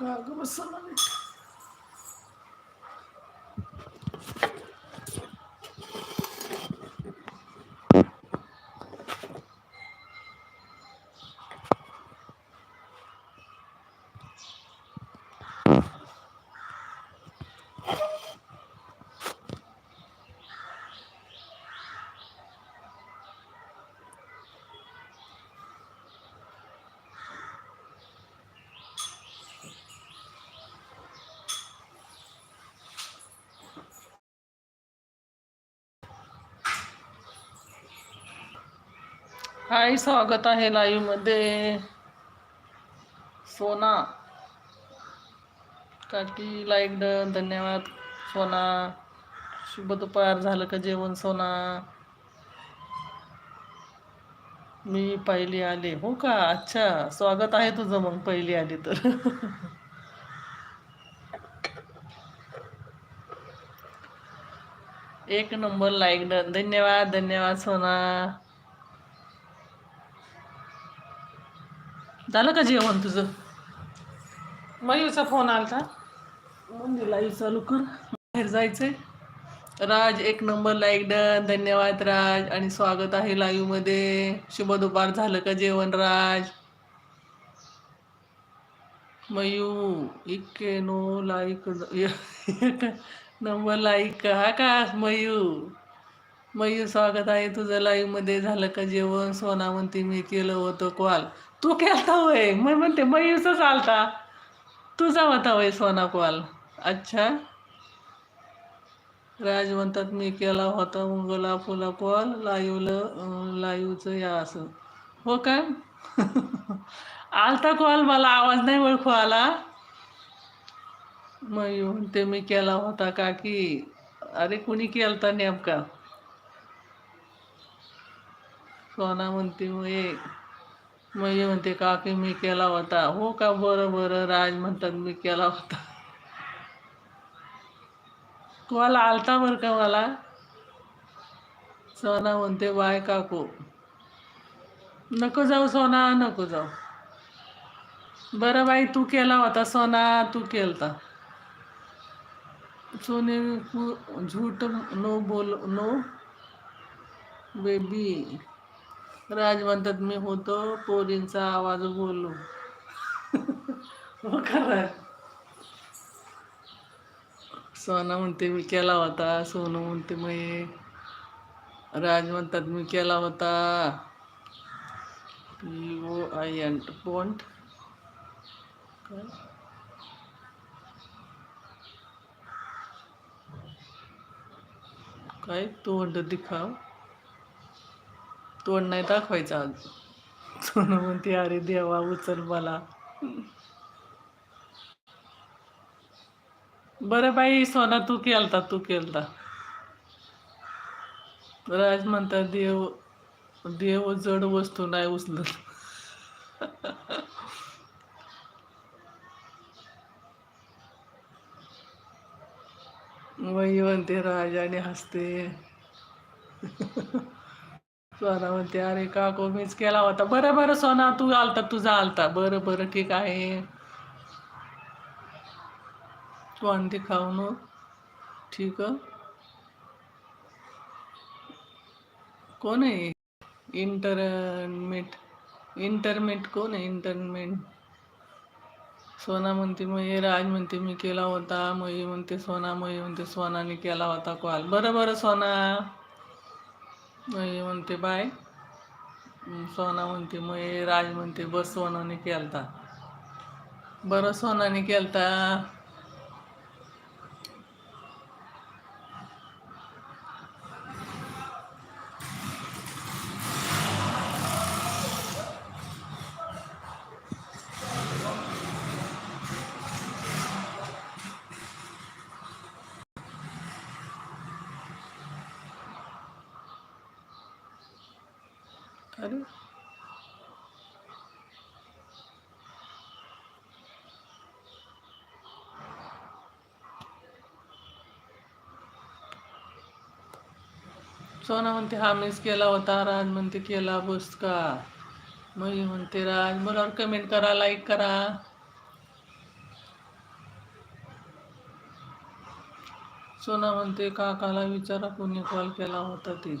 का ग बसला हाय स्वागत आहे लाईव्हमध्ये. सोना. काकी लाईक डन धन्यवाद सोना. शुभ दुपार. झालं का जेवण सोना? मी पहिली आले. हो का? अच्छा. स्वागत आहे तुझं मग पहिली आली तर. एक नंबर लाईक डन धन्यवाद धन्यवाद सोना. झालं का जेवण तुझं? मयूचा फोन आलता. म्हणजे लाईव्ह चालू कर. बाहेर जायचंय. राज एक नंबर लाईक डन. धन्यवाद राज. आणि स्वागत आहे लाईव्हमध्ये. शुभ दुपार. झालं का जेवण राज? मयू इके नो लाईक नंबर लाईक हा का मयू? मयू स्वागत आहे तुझं लाईव्हमध्ये. झालं का जेवण? सोना म्हणते मी केलं होतं कॉल तू केलता होय. मग म्हणते मयूचा चालता तुझा होता होय सोना कॉल अच्छा. राज म्हणतात मी केला होता मुंगला फुला कॉल लाईव्हला लाईव्हचं या असं. हो काय आलता कॉल मला आवाज नाही ओळखू आला. मयू म्हणते मी केला होता का की अरे कुणी केलता नेमका? सोना म्हणते मग म्हणजे म्हणते का की मी केला होता. हो का? बरं बरं. राज म्हणतात मी केला होता. कोणाला आलता बरं का मला? सोना म्हणते बाय काकू. नको जाऊ सोना नको जाऊ. बरं बाई तू केला होता सोना तू केलता. सोने झूट नो बोल नो बेबी. राज म्हणतात मी होतो पोरींचा आवाज बोलू हो खरं सोना म्हणते मी केला होता. सोनू म्हणते मग राज म्हणतात मी केला होता. P O I N point काय काय तोंड दिखाव. तोंड नाही दाखवायचं आज सोनं म्हणते अरे देवा उचल मला. बरं बाई सोना तू केलता तू केलता. राज म्हणतात देव देव जड वस्तू नाही उचलत. वही म्हणते राजाने हसते. सोना म्हणते अरे काकू मीच केला होता. बरं बरं सोना तू आलता तुझा आलता. बरं बरं ठीक आहे. तू ते खाऊ न ठीक कोण आहे? इंटरमेट. इंटरमेट कोण आहे? इंटरमेट. सोना म्हणते मग हे राज म्हणते मी केला होता. मयी म्हणते सोना मयी म्हणते सोनाने केला होता कॉल बरं बरं सोना. मयी म्हणते बाय. सोना म्हणते मग राज म्हणते बस सोनाने केलता. बरं सोनाने केलता. Claro. सोना म्हणते हा मिस केला होता राज म्हणते केला बुसका. मी म्हणते राज मुलावर कमेंट करा लाईक करा. सोना म्हणते काकाला विचारा कोणी कॉल केला होता ते.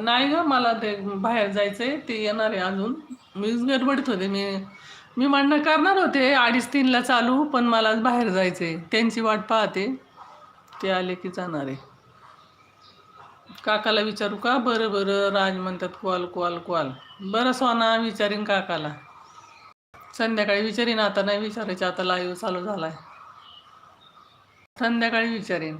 नाही ग मला ते बाहेर जायचंय ते येणार आहे अजून. मीच गडबडीत होते. मी मी म्हणणं करणार होते अडीच तीनला चालू पण मला आज बाहेर जायचंय. त्यांची वाट पाहते. ते आले की जाणार आहे. काकाला विचारू का? बरं बरं. राज म्हणतात कॉल कॉल कॉल. बरं सोना विचारीन काकाला. संध्याकाळी विचारीन. आता नाही विचारायचं. आता लाईव्ह चालू झाला आहे संध्याकाळी विचारीन.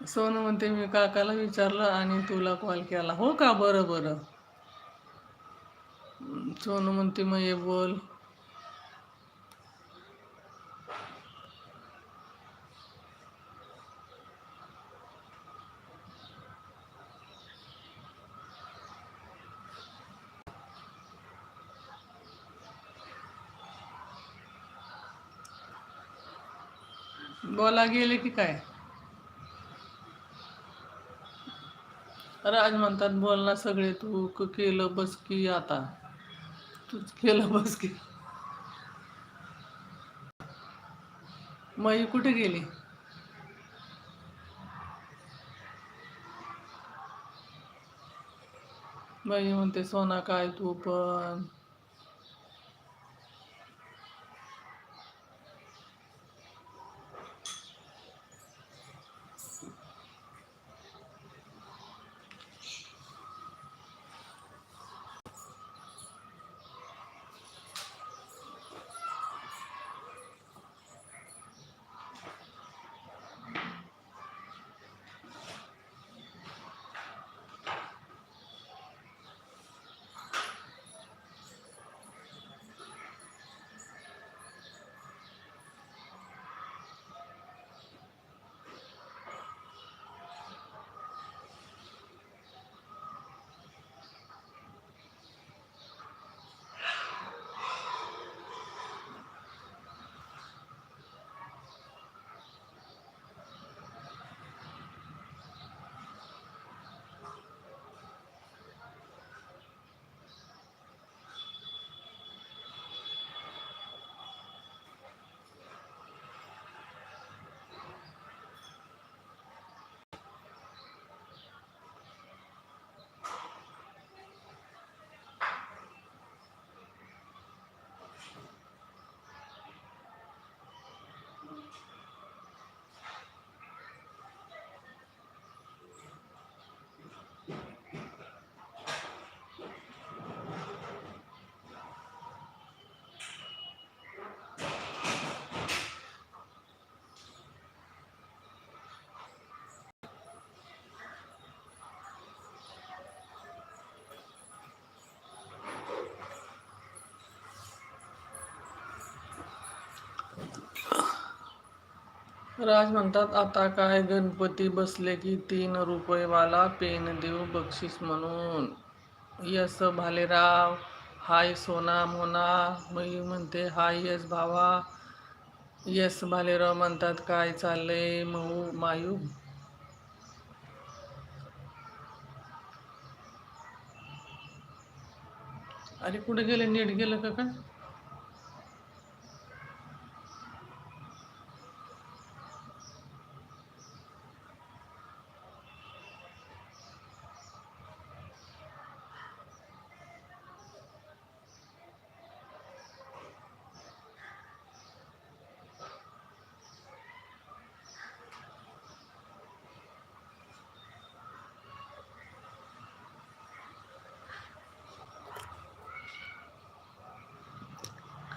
सोनं म्हणते मी काकाला विचारलं आणि तुला कॉल केला. हो का? बरं बरं. सोनं म्हणते मग ये बोल. बोला गेले की काय? राज म्हणतात बोल ना सगळे तू केलं बस की आता. तूच केलं बस की. मई कुठे गेली? मई म्हणते सोना काय तू पण. राज म्हणतात आता काय गणपती बसले की तीन रुपयेवाला पेन देऊ बक्षीस म्हणून. यस भालेराव. हाय सोना मोना. मयू म्हणते हाय यस भावा. यस भालेराव म्हणतात काय चाललंय महू मायू? अरे कुठे गेले? नीट गेलं का काय?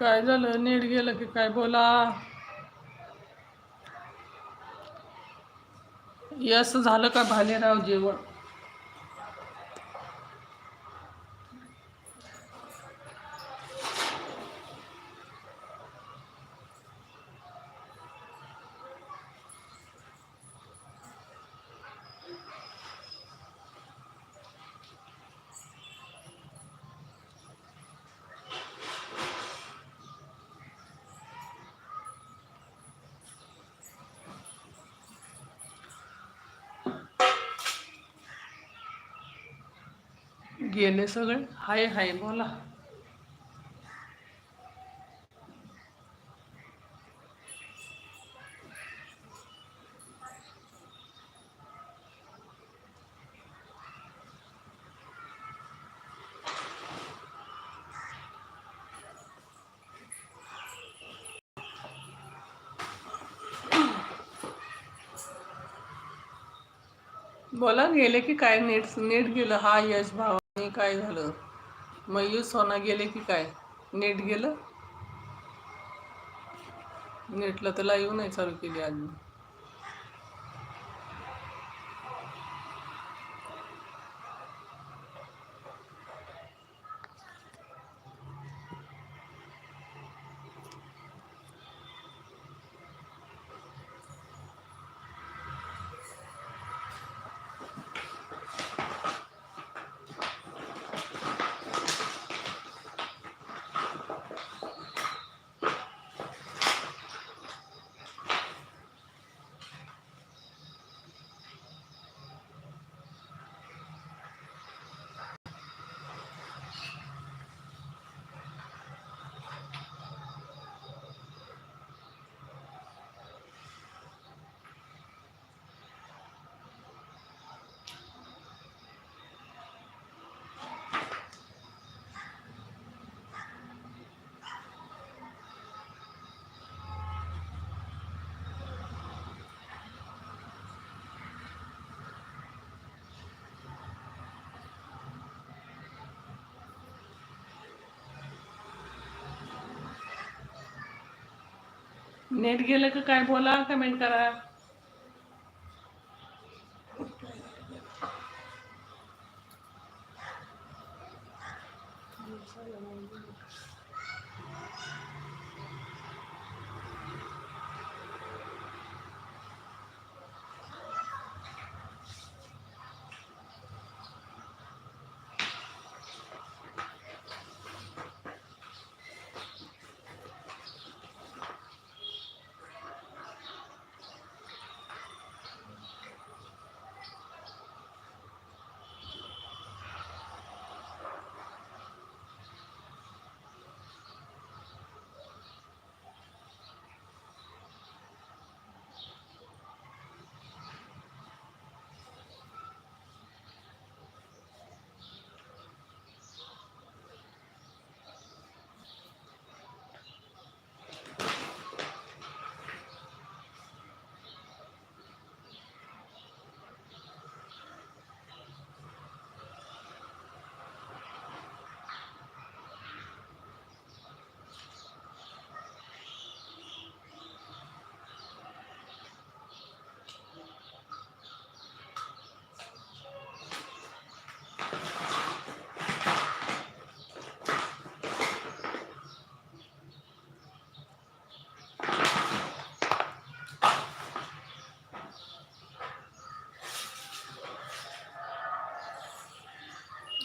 काय झालं? नीट गेलं की काय? बोला. यस झालं का भालेराव जेवण? गेले सगळे. हाय हाय बोला. बोला गेले की काय? नेट नेट गेलं. हा यश आणि काय झालं? मयूर सोना गेले की काय? नेट गेलं? नेटला तर लाईव्ह नाही चालू केली अजून. नेट गेलं का काय बोला कमेंट करा.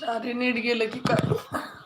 अरे नीट गेलं की काय?